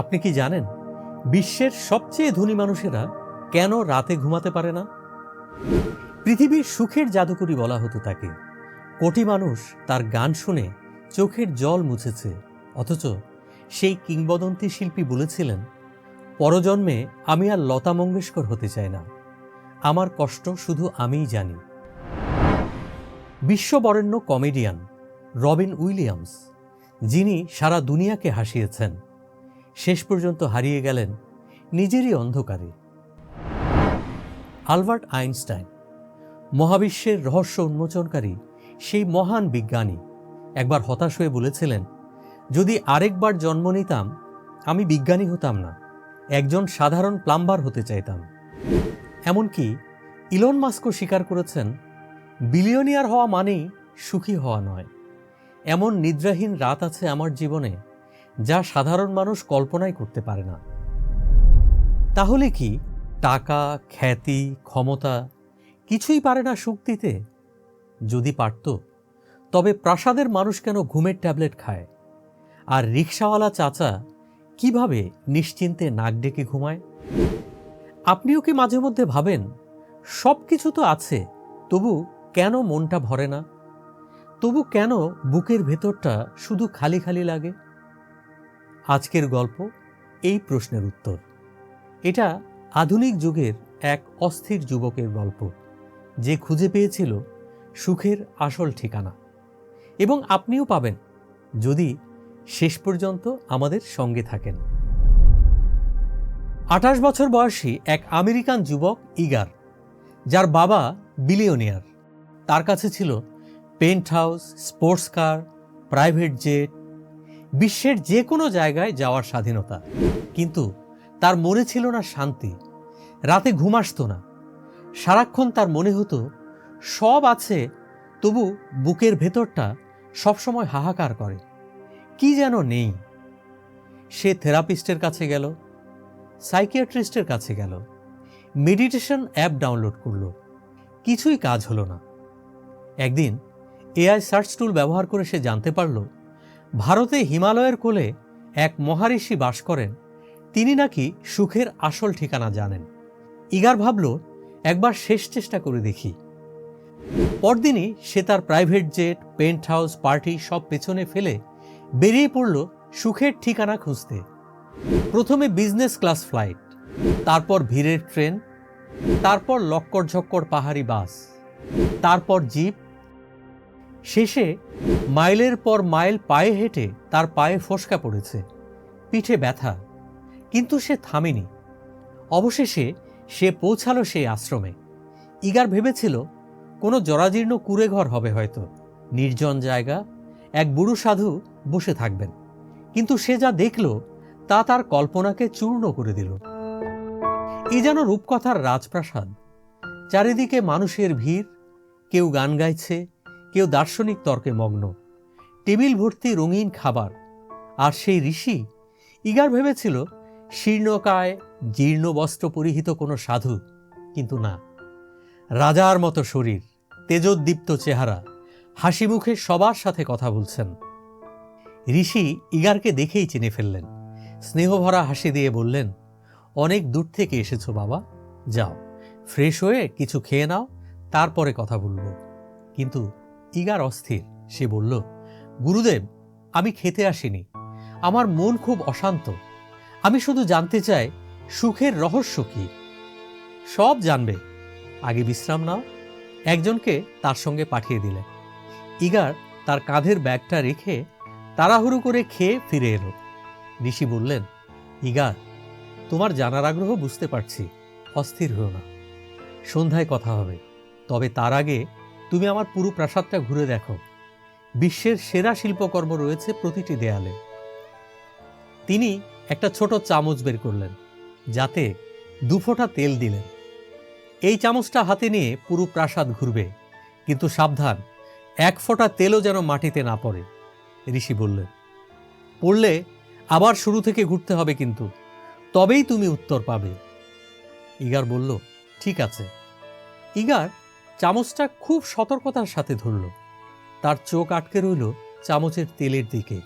আপনি কি জানেন, বিশ্বের সবচেয়ে ধনী মানুষেরা কেন রাতে ঘুমাতে পারে না? পৃথিবীর সুখের জাদুকরি বলা হতো তাকে। কোটি মানুষ তার গান শুনে চোখের জল মুছেছে। অথচ সেই কিংবদন্তি শিল্পী বলেছিলেন, পরজন্মে আমি আর লতা মঙ্গেশকর হতে চাই না। আমার কষ্ট শুধু আমিই জানি। বিশ্ববরেণ্য কমেডিয়ান রবিন উইলিয়ামস, যিনি সারা দুনিয়াকে হাসিয়েছেন শেষ পর্যন্ত হারিয়ে গেলেন নিজেরই অন্ধকারে। আলবার্ট আইনস্টাইন, মহাবিশ্বের রহস্য উন্মোচনকারী, সেই মহান বিজ্ঞানী, একবার হতাশ হয়ে বলেছিলেন, যদি আরেকবার জন্ম নিতাম, আমি বিজ্ঞানী হতাম না, একজন সাধারণ প্লাম্বার হতে চাইতাম। এমনকি ইলন মাস্কও স্বীকার করেছেন, বিলিয়নিয়ার হওয়া মানেই সুখী হওয়া নয়। এমন নিদ্রাহীন রাত আছে আমার জীবনে যা সাধারণ মানুষ কল্পনাই করতে পারে না। তাহলে কি টাকা, খ্যাতি, ক্ষমতা কিছুই পারে না সুখ দিতে যদি পারত, তবে প্রাসাদের মানুষ কেন ঘুমের ট্যাবলেট খায়? আর রিক্সাওয়ালা চাচা কীভাবে নিশ্চিন্তে নাক ডেকে ঘুমায়? আপনিও কি মাঝে মধ্যে ভাবেন সব কিছু তো আছে, তবু কেন মনটা ভরে না? তবু কেন বুকের ভেতরটা শুধু খালি খালি লাগে? আজকের গল্প এই প্রশ্নের উত্তর। এটা আধুনিক যুগের এক অস্থির যুবকের গল্প। যে খুঁজে পেয়েছিল সুখের আসল ঠিকানা। এবং আপনিও পাবেন যদি শেষ পর্যন্ত আমাদের সঙ্গে থাকেন। আঠাশ বছর বয়সী এক আমেরিকান যুবক ইগার, যার বাবা বিলিয়নিয়ার তার কাছে ছিল penthouse sports car, private jet বিশ্বের যে কোনো জায়গায় যাওয়ার স্বাধীনতা। কিন্তু তার মনে ছিল না শান্তি। রাতে ঘুম আসতো না। সারাক্ষণ তার মনে হতো, সব আছে, তবু বুকের ভেতরটা সবসময় হাহাকার করে। কি যেন নেই। সে থেরাপিস্টের কাছে গেল, সাইকিয়াট্রিস্টের কাছে গেল, মেডিটেশন অ্যাপ ডাউনলোড করল। কিছুই কাজ হলো না। একদিন এআই সার্চ টুল ব্যবহার করে সে জানতে পারল ভারতে হিমালয়ের কোলে এক মহারিষি বাস করেন। তিনি নাকি সুখের আসল ঠিকানা জানেন। ইগার ভাবল, একবার শেষ চেষ্টা করে দেখি। পরদিনই সে তার private jet penthouse party সব পেছনে ফেলে বেরিয়ে পড়ল সুখের ঠিকানা খুঁজতে। প্রথমে বিজনেস ক্লাস ফ্লাইট, তারপর ভিড়ের ট্রেন, তারপর লক্কর ঝক্কর পাহাড়ি বাস, তারপর জিপ শেষে মাইলের পর মাইল পায়ে হেঁটে তার পায়ে ফসকা পড়েছে, পিঠে ব্যথা, কিন্তু সে থামেনি। অবশেষে সে পৌঁছালো সেই আশ্রমে। ইগার ভেবেছিল, কোনো জরাজীর্ণ কুড়ে ঘর হবে হয়তো, নির্জন জায়গা, এক বুড়ো সাধু বসে থাকবেন। কিন্তু সে যা দেখল, তা তার কল্পনাকে চূর্ণ করে দিল। এ যেন রূপকথার রাজপ্রাসাদ। চারিদিকে মানুষের ভিড়, কেউ গান গাইছে কেউ দার্শনিক তর্কে মগ্ন। টেবিল ভর্তি রঙিন খাবার। আর সেই ঋষি, ইগার ভেবেছিল, শীর্ণকায় জীর্ণ বস্ত্র পরিহিত কোনো সাধু, কিন্তু না। রাজার মতো শরীর, তেজোদ্দীপ্ত চেহারা, হাসি মুখে সবার সাথে কথা বলছেন। ঋষি ইগারকে দেখেই চিনে ফেললেন। স্নেহভরা হাসি দিয়ে বললেন, অনেক দূর থেকে এসেছ বাবা, যাও। ফ্রেশ হয়ে কিছু খেয়ে নাও, তারপরে কথা বলব। কিন্তু ইগার অস্থির। সে বলল, গুরুদেব, আমি খেতে আসিনি। আমার মন খুব অশান্ত। আমি শুধু জানতে চাই, সুখের রহস্য কি? সব জানবে। আগে বিশ্রাম নাও। একজনকে তার সঙ্গে পাঠিয়ে দিলেন। ইগার তার কাঁধের ব্যাগটা রেখে তাড়াহুড়ো করে খেয়ে ফিরে এলো। ঋষি বললেন, ইগার, তোমার জানার আগ্রহ বুঝতে পারছি। অস্থির হও না। সন্ধ্যায় কথা হবে। তবে তার আগে তুমি আমার পুরো প্রাসাদটা ঘুরে দেখো। বিশ্বের সেরা শিল্পকর্ম রয়েছে প্রতিটি দেয়ালে। তিনি একটা ছোট চামচ বের করলেন, যাতে দুফোঁটা তেল দিলেন। এই চামচটা হাতে নিয়ে পুরো প্রাসাদ ঘুরবে, কিন্তু সাবধান, এক ফোঁটা তেলও যেন মাটিতে না পড়ে, ঋষি বললেন। পড়লে আবার শুরু থেকে ঘুরতে হবে কিন্তু, তবেই তুমি উত্তর পাবে। ইগার বলল, ঠিক আছে। ইগার চামচটা খুব সতর্কতার সাথে ধরল। তার চোখ আটকে রইল চামচের তেলের দিকে।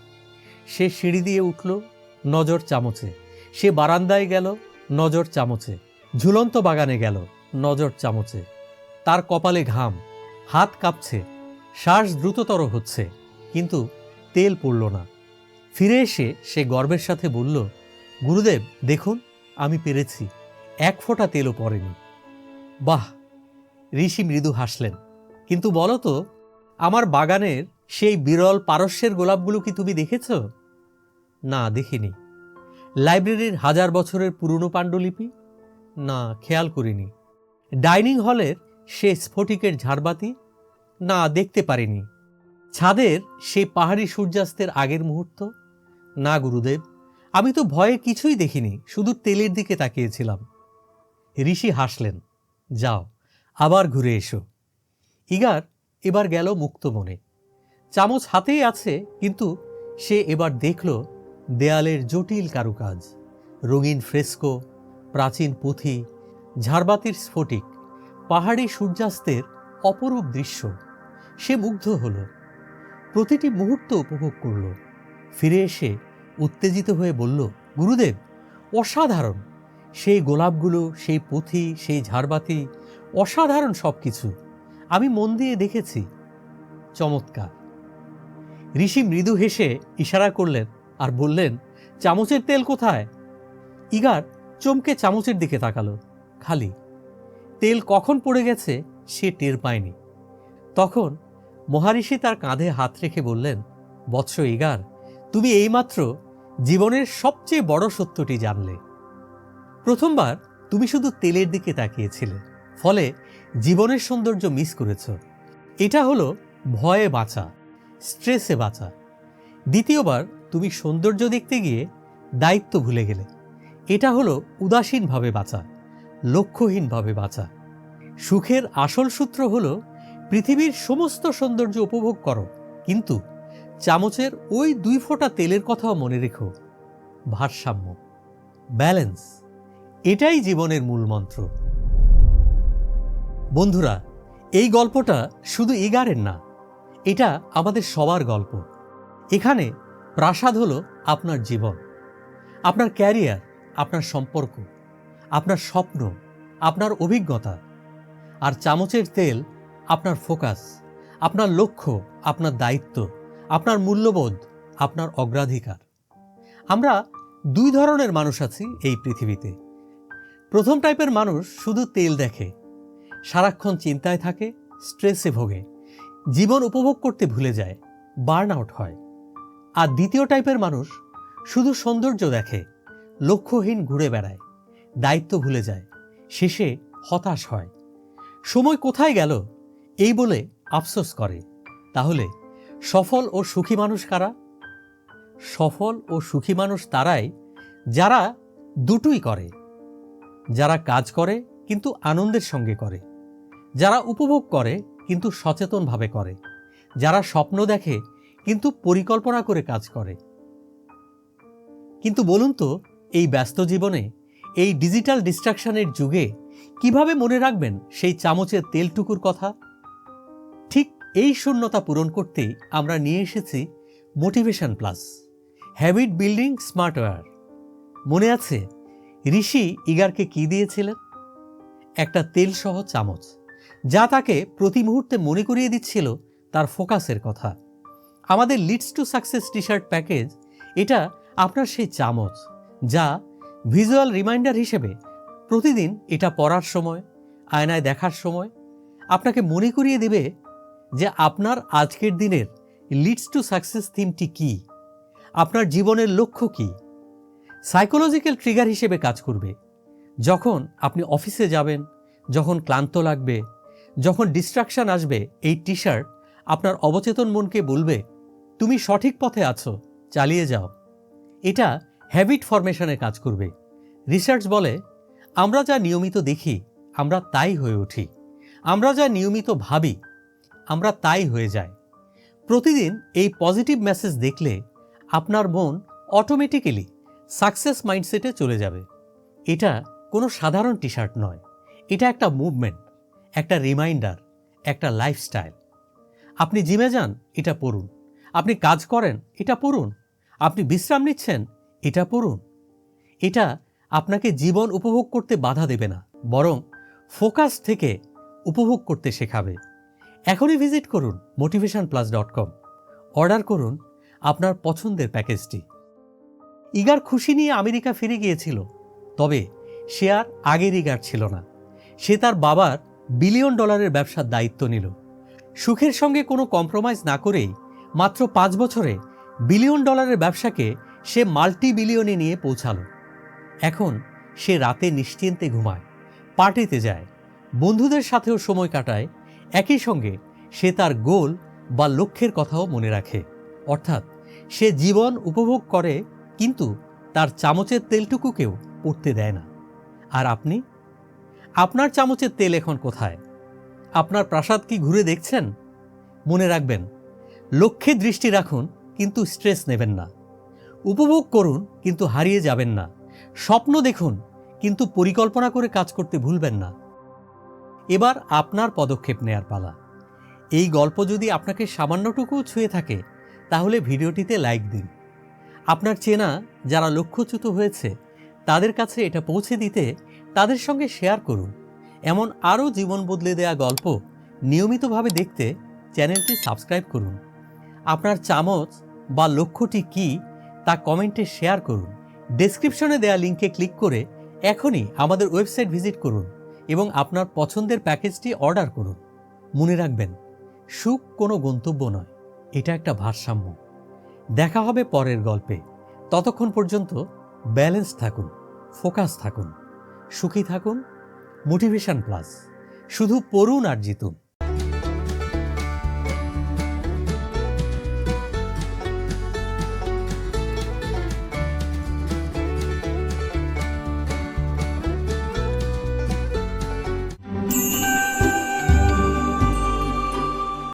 সে সিঁড়ি দিয়ে উঠল নজর চামচে। সে বারান্দায় গেল নজর চামচে। ঝুলন্ত বাগানে গেল নজর চামচে। তার কপালে ঘাম, হাত কাঁপছে, শ্বাস দ্রুততর হচ্ছে, কিন্তু তেল পড়ল না। ফিরে এসে সে গর্বের সাথে বলল, গুরুদেব, দেখুন, আমি পেরেছি। এক ফোঁটা তেলও পড়েনি। বাহ! ঋষি মৃদু হাসলেন, কিন্তু বলো তো, আমার বাগানের সেই বিরল পারস্যের গোলাপগুলো কি তুমি দেখেছ? না, দেখিনি। লাইব্রেরির হাজার বছরের পুরনো পাণ্ডুলিপি? না, খেয়াল করিনি। ডাইনিং হলের সে স্ফটিকের ঝাড়বাতি? না, দেখতে পারিনি। ছাদের সেই পাহাড়ি সূর্যাস্তের আগের মুহূর্ত? না, গুরুদেব, আমি তো ভয়ে কিছুই দেখিনি, শুধু তেলের দিকে তাকিয়েছিলাম। ঋষি হাসলেন, যাও আবার ঘুরে এসো। ইগার এবার গেল মুক্ত মনে। চামচ হাতেই আছে, কিন্তু সে এবার দেখল দেয়ালের জটিল কারুকাজ। রঙিন ফ্রেস্কো, প্রাচীন পুঁথি, ঝাড়বাতির স্ফটিক, পাহাড়ি সূর্যাস্তের অপরূপ দৃশ্য। সে মুগ্ধ হল। প্রতিটি মুহূর্ত উপভোগ করল। ফিরে এসে উত্তেজিত হয়ে বলল, গুরুদেব, অসাধারণ! সেই গোলাপগুলো, সেই পুঁথি, সেই ঝাড়বাতি অসাধারণ সব কিছু আমি মন দিয়ে দেখেছি। চমৎকার। ঋষি মৃদু হেসে ইশারা করলেন আর বললেন, চামচের তেল কোথায়? ইগার চমকে চামচের দিকে তাকালো, খালি। তেল কখন পড়ে গেছে সে টের পায়নি। তখন মহারিষি তার কাঁধে হাত রেখে বললেন, বৎস ইগার, তুমি এইমাত্র জীবনের সবচেয়ে বড় সত্যটি জানলে। প্রথমবার তুমি শুধু তেলের দিকে তাকিয়েছিলে। ফলে জীবনের সৌন্দর্য মিস করেছ। এটা হলো ভয়ে বাঁচা স্ট্রেসে বাঁচা। দ্বিতীয়বার তুমি সৌন্দর্য দেখতে গিয়ে দায়িত্ব ভুলে গেলে। এটা হলো উদাসীনভাবে বাঁচা, লক্ষ্যহীনভাবে বাঁচা। সুখের আসল সূত্র হলো পৃথিবীর সমস্ত সৌন্দর্য উপভোগ করো, কিন্তু চামচের ওই দুই ফোঁটা তেলের কথাও মনে রেখো। ভারসাম্য ব্যালেন্স এটাই জীবনের মূল মন্ত্র। বন্ধুরা, এই গল্পটা শুধু ইগারের না, এটা আমাদের সবার গল্প। এখানে প্রাসাদ হলো আপনার জীবন, আপনার ক্যারিয়ার, আপনার সম্পর্ক, আপনার স্বপ্ন, আপনার অভিজ্ঞতা, আর চামচের তেল আপনার ফোকাস, আপনার লক্ষ্য, আপনার দায়িত্ব, আপনার মূল্যবোধ, আপনার অগ্রাধিকার। আমরা দুই ধরনের মানুষ আছি এই পৃথিবীতে। প্রথম টাইপের মানুষ শুধু তেল দেখে সারাক্ষণ চিন্তায় থাকে স্ট্রেসে ভোগে। জীবন উপভোগ করতে ভুলে যায় বার্ন আউট হয়। আর দ্বিতীয় টাইপের মানুষ শুধু সৌন্দর্য দেখে, লক্ষ্যহীন ঘুরে বেড়ায়, দায়িত্ব ভুলে যায়, শেষে হতাশ হয়। সময় কোথায় গেল? এই বলে আফসোস করে। তাহলে সফল ও সুখী মানুষ কারা? সফল ও সুখী মানুষ তারাই যারা দুটোই করে। যারা কাজ করে, কিন্তু আনন্দের সঙ্গে করে। যারা উপভোগ করে, কিন্তু সচেতনভাবে করে। যারা স্বপ্ন দেখে, কিন্তু পরিকল্পনা করে কাজ করে। কিন্তু বলুন তো, এই ব্যস্ত জীবনে, এই ডিজিটাল ডিস্ট্রাকশনের যুগে, কীভাবে মনে রাখবেন সেই চামচের তেলটুকুর কথা? ঠিক এই শূন্যতা পূরণ করতেই আমরা নিয়ে এসেছি motivation plus, habit building smartwear. মনে আছে, ঋষি ইগারকে কি দিয়েছিলেন? একটা তেলসহ চামচ। যা তাকে প্রতি মুহূর্তে মনে করিয়ে দিচ্ছিল তার ফোকাসের কথা। আমাদের leads to success T shirt package এটা আপনার সেই চামচ যা ভিজুয়াল রিমাইন্ডার হিসেবে প্রতিদিন এটা পড়ার সময়, আয়নায় দেখার সময় আপনাকে মনে করিয়ে দেবে যে আপনার আজকের দিনের লিডস টু সাকসেস থিমটি কি, আপনার জীবনের লক্ষ্য কী সাইকোলজিক্যাল ট্রিগার হিসেবে কাজ করবে। যখন আপনি অফিসে যাবেন, যখন ক্লান্ত লাগবে যখন ডিস্ট্রাকশন আসবে, এই টি শার্ট আপনার অবচেতন মনকে বলবে, তুমি সঠিক পথে আছো, চালিয়ে যাও। এটা হ্যাবিট ফরমেশনে কাজ করবে। রিসার্চ বলে, আমরা যা নিয়মিত দেখি, আমরা তাই হয়ে উঠি। আমরা যা নিয়মিত ভাবি, আমরা তাই হয়ে যায় প্রতিদিন এই পজিটিভ মেসেজ দেখলে আপনার মন অটোমেটিক্যালি সাকসেস মাইন্ডসেটে চলে যাবে। এটা কোনো সাধারণ টি শার্ট নয়, এটা একটা মুভমেন্ট একটা রিমাইন্ডার একটা লাইফস্টাইল আপনি জিমে যান, এটা পড়ুন। আপনি কাজ করেন, এটা পড়ুন। আপনি বিশ্রাম নিচ্ছেন, এটা পড়ুন। এটা আপনাকে জীবন উপভোগ করতে বাধা দেবে না, বরং ফোকাস থেকে উপভোগ করতে শেখাবে। এখনই ভিজিট করুন motivation plus dot com order করুন আপনার পছন্দের প্যাকেজটি ইগার খুশি নিয়ে আমেরিকা ফিরে গিয়েছিল, তবে সে আর আগের ইগার ছিল না। সে তার বাবার বিলিয়ন ডলারের ব্যবসার দায়িত্ব নিল। সুখের সঙ্গে কোনো কম্প্রোমাইজ না করেই মাত্র পাঁচ বছরে বিলিয়ন ডলারের ব্যবসাকে সে মাল্টি বিলিয়নে নিয়ে পৌঁছালো। এখন সে রাতে নিশ্চিন্তে ঘুমায় পার্টিতে যায়, বন্ধুদের সাথেও সময় কাটায়, একই সঙ্গে সে তার গোল বা লক্ষ্যের কথাও মনে রাখে। অর্থাৎ সে জীবন উপভোগ করে কিন্তু তার চামচের তেলটুকুকেও পড়তে দেয় না। আর আপনি? আপনার চামচের তেল এখন কোথায়? আপনার প্রাসাদ কি ঘুরে দেখছেন? মনে রাখবেন, লক্ষ্যে দৃষ্টি রাখুন, কিন্তু স্ট্রেস নেবেন না। উপভোগ করুন, কিন্তু হারিয়ে যাবেন না। স্বপ্ন দেখুন, কিন্তু পরিকল্পনা করে কাজ করতে ভুলবেন না। এবার আপনার পদক্ষেপ নেয়ার পালা। এই গল্প যদি আপনাকে সামান্যটুকু ছুঁয়ে থাকে, তাহলে ভিডিওটিতে লাইক দিন। আপনার চেনা, যারা লক্ষ্যচ্যুত হয়েছে, তাদের কাছে এটা পৌঁছে দিতে তাদের সঙ্গে শেয়ার করুন। এমন আরও জীবন বদলে দেয়া গল্প নিয়মিতভাবে দেখতে চ্যানেলটি সাবস্ক্রাইব করুন। আপনার চামচ বা লক্ষ্যটি কি তা কমেন্টে শেয়ার করুন। ডেসক্রিপশনে দেয়া লিঙ্কে ক্লিক করে এখনই আমাদের ওয়েবসাইট ভিজিট করুন এবং আপনার পছন্দের প্যাকেজটি অর্ডার করুন। মনে রাখবেন, সুখ কোনো গন্তব্য নয়, এটা একটা ভারসাম্য। দেখা হবে পরের গল্পে। ততক্ষণ পর্যন্ত ব্যালেন্স থাকুন, ফোকাস থাকুন। সুখী থাকুন মোটিভেশন প্লাস। শুধু পড়ুন আর জিতুন।